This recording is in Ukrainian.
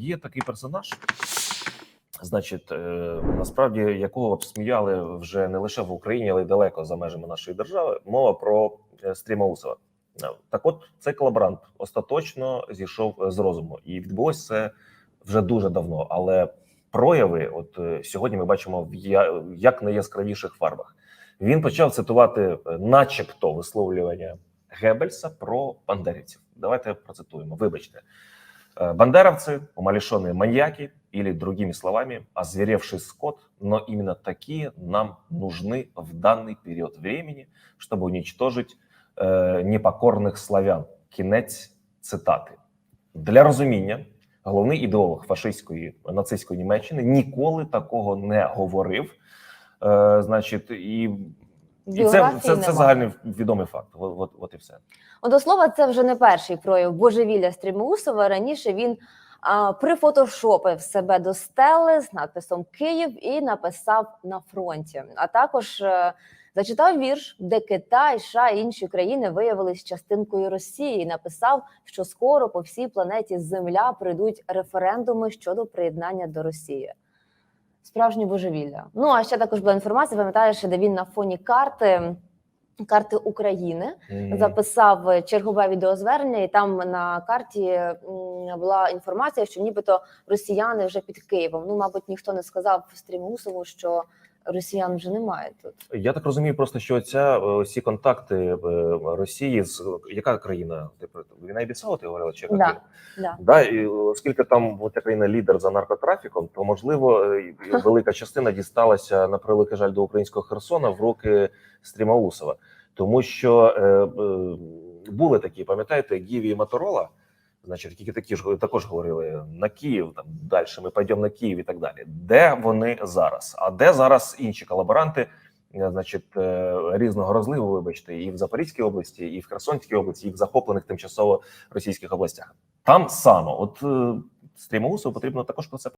Є такий персонаж, значить, е, насправді якого обсміяли вже не лише в Україні, але й далеко за межами нашої держави. Мова про е, Стріма Усова. Е, Так, от цей колаборант остаточно зійшов з розуму, і відбулося це вже дуже давно. Але прояви, от сьогодні, ми бачимо в як найяскравіших фарбах. Він почав цитувати, начебто, висловлювання Геббельса про бандерівців. Давайте процитуємо. Вибачте. Э, Бандеровцы, умалишенные маньяки или, другими словами, озверевший скот, но именно такие нам нужны в данный период времени, чтобы уничтожить э, непокорних славян. Кінець цитати. Для розуміння, головний ідеолог фашистської нацистської Німеччини ніколи такого не говорив. Е, значить, і, і це, це, це загальний відомий факт. От, от, от і все. От, До слова, це вже не перший прояв божевілля Стрімоусова. Раніше він а, прифотошопив себе до стели з надписом Київ і написав на фронті. А також е, зачитав вірш, де Китай, США і інші країни виявились частинкою Росії. і Написав, що скоро по всій планеті Земля прийдуть референдуми щодо приєднання до Росії. Справжнє божевілля. Ну а ще також була інформація. Пам'ятаєш, де він на фоні карти. Карти України Мгм. записав чергове відеозвернення, і там на карті була інформація, що нібито росіяни вже під Києвом. Ну, мабуть, ніхто не сказав Стрімусову, що росіян вже немає тут. Я так розумію, просто що ця е, всі контакти е, Росії з яка країна? Ти про війна і Бісау, ти говорила? Чи Да. Да. Да, і оскільки там ця країна лідер за наркотрафіком, то можливо е, велика частина дісталася на превеликий жаль до українського Херсона в руки Стрімаусова, тому що е, е, були такі, пам'ятаєте, Гіві і Моторола. Значить, які такі ж також говорили на Київ, там далі ми пойдемо на Київ і так далі. Де вони зараз? А де зараз інші колаборанти? е, Значить, е, різного розливу, вибачте, і в Запорізькій області, і в Херсонській області, і в захоплених тимчасово російських областях. Там само, от стрімоусу потрібно також про це